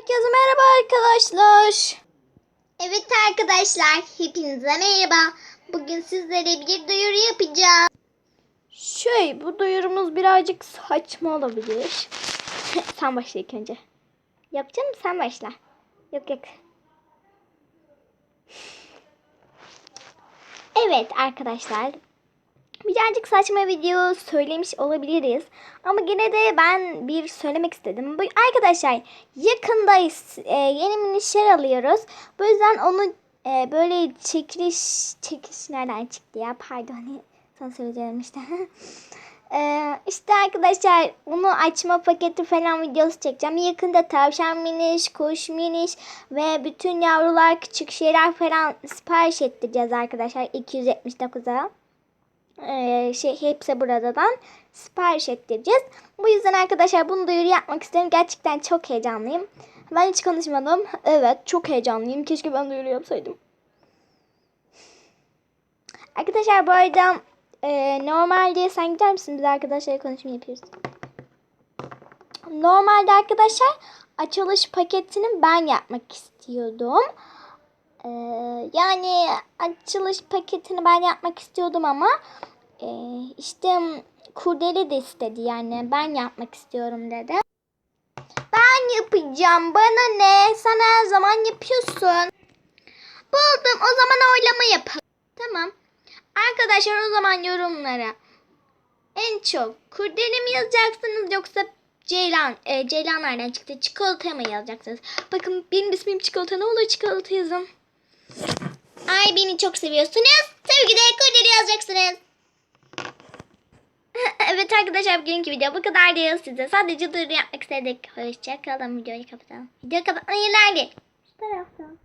Herkese merhaba arkadaşlar. Evet arkadaşlar, hepinize merhaba. Bugün sizlere bir duyuru yapacağım. Şey bu duyurumuz birazcık saçma olabilir. sen başla ilk önce. Yok canım sen başla. Yok yok. Evet arkadaşlar. Birazcık saçma video söylemiş olabiliriz. Ama yine de ben bir söylemek istedim. Arkadaşlar yakında e, yeni minişler alıyoruz. Bu yüzden onu e, böyle çekiliş çekiliş nereden çıktı ya pardon sana söyleyeceğim işte. e, işte arkadaşlar onu açma paketi falan videosu çekeceğim. Yakında tavşan miniş, kuş miniş ve bütün yavrular küçük şeyler falan sipariş ettireceğiz arkadaşlar 279'a e, şey hepsi buradan sipariş ettireceğiz. Bu yüzden arkadaşlar bunu duyuru yapmak istedim. Gerçekten çok heyecanlıyım. Ben hiç konuşmadım. Evet çok heyecanlıyım. Keşke ben duyuru yapsaydım. Arkadaşlar bu arada e, normalde sen gider misin? Biz arkadaşlar konuşma yapıyoruz. Normalde arkadaşlar açılış paketini ben yapmak istiyordum. Ee, yani açılış paketini ben yapmak istiyordum ama e, işte Kurdele de istedi yani ben yapmak istiyorum dedi. Ben yapacağım bana ne sen her zaman yapıyorsun. Buldum o zaman oylama yapalım. Tamam. Arkadaşlar o zaman yorumlara en çok Kurdele mi yazacaksınız yoksa Ceylan, e, Ceylan nereden çıktı? Çikolata mı yazacaksınız? Bakın benim ismim Çikolata ne olur çikolata yazın. Ay beni çok seviyorsunuz. Tabii ki de Kurdele yazacaksınız. Evet arkadaşlar bugünkü video bu kadar değil size. Sadece duyuru yapmak istedik. Hoşçakalın videoyu kapatalım. Videoyu kapatmayı ilerleyin. Şu taraftan.